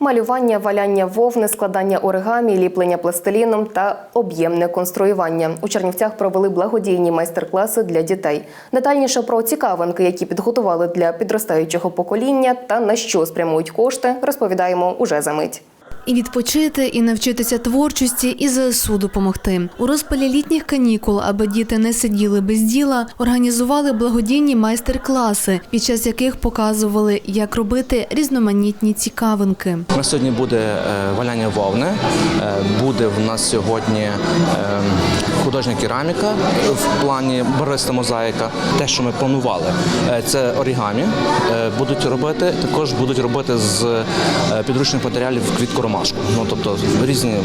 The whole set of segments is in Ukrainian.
Малювання, валяння вовни, складання оригамі, ліплення пластиліном та об'ємне конструювання. У Чернівцях провели благодійні майстер-класи для дітей. Детальніше про цікавинки, які підготували для підростаючого покоління та на що спрямують кошти, розповідаємо уже за мить. І відпочити, і навчитися творчості, і ЗСУ допомогти. У розпалі літніх канікул, аби діти не сиділи без діла, організували благодійні майстер-класи, під час яких показували, як робити різноманітні цікавинки. На сьогодні буде е, валяння вовни, е, буде в нас сьогодні е, художня кераміка в плані бариста мозаїка. Те, що ми планували, е, це орігамі е, будуть робити. Також будуть робити з е, підручних матеріалів квітку ромашку. Ну тобто різні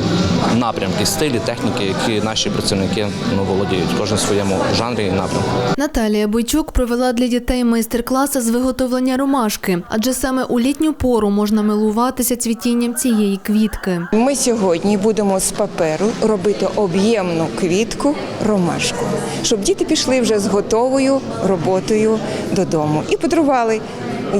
напрямки, стилі, техніки, які наші працівники ну, володіють, кожен в своєму жанрі і напрямку. Наталія Бойчук провела для дітей майстер-класи з виготовлення ромашки, адже саме у літню пору можна милуватися цвітінням цієї квітки. Ми сьогодні будемо з паперу робити об'ємну квітку ромашку, щоб діти пішли вже з готовою роботою додому і подарували.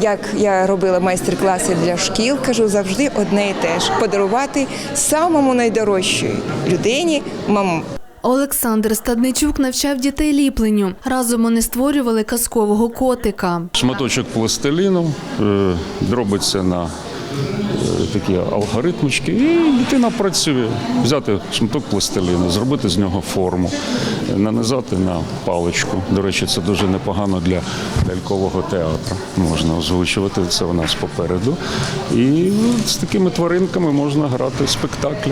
Як я робила майстер-класи для шкіл, кажу завжди одне і те ж подарувати самому найдорожчій людині маму. Олександр Стадничук навчав дітей ліпленню. Разом вони створювали казкового котика. Шматочок пластиліну дробиться на е, такі алгоритмочки, і дитина працює. Взяти шматок пластиліну, зробити з нього форму, е, нанизати на паличку. До речі, це дуже непогано для лялькового театру. Можна озвучувати це у нас попереду. І з такими тваринками можна грати спектаклі.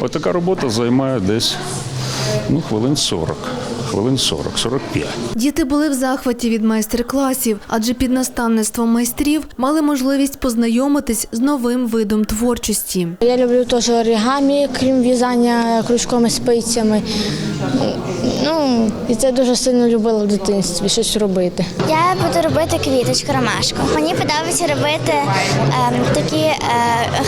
Отака робота займає десь ну, хвилин 40. Хвилин 40, 45. Діти були в захваті від майстер-класів, адже під наставництвом майстрів мали можливість познайомитись з новим видом творчості. Я люблю теж оригамі, крім в'язання крючками спицями. Ну, і це дуже сильно любила в дитинстві щось робити. Я буду робити квіточку ромашку. Мені подобається робити ем, такі е,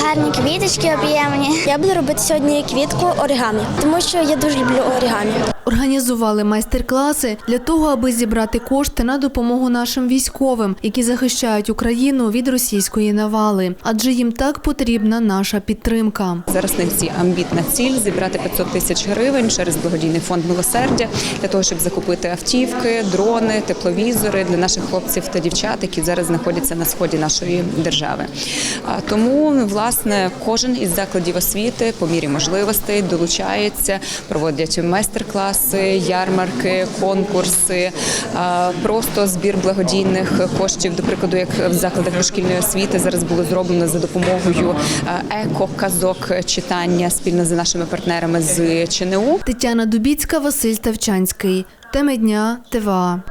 гарні квіточки об'ємні. Я буду робити сьогодні квітку оригамі, тому що я дуже люблю оригамі. Організували майстер-класи для того, аби зібрати кошти на допомогу нашим військовим, які захищають Україну від російської навали, адже їм так потрібна наша підтримка. Зараз на ці амбітна ціль зібрати 500 тисяч гривень через благодійний фонд милосердя для того, щоб закупити автівки, дрони, тепловізори для наших хлопців та дівчат, які зараз знаходяться на сході нашої держави. Тому власне кожен із закладів освіти по мірі можливостей долучається, проводять майстер-класи, ярмарки, конкурси, просто збір благодійних коштів. До прикладу, як в закладах дошкільної освіти зараз було зроблено за допомогою еко-казок читання спільно з нашими партнерами з ЧНУ. Тетяна Дубіцька, Василь Тавчанський. Теми дня ТВА.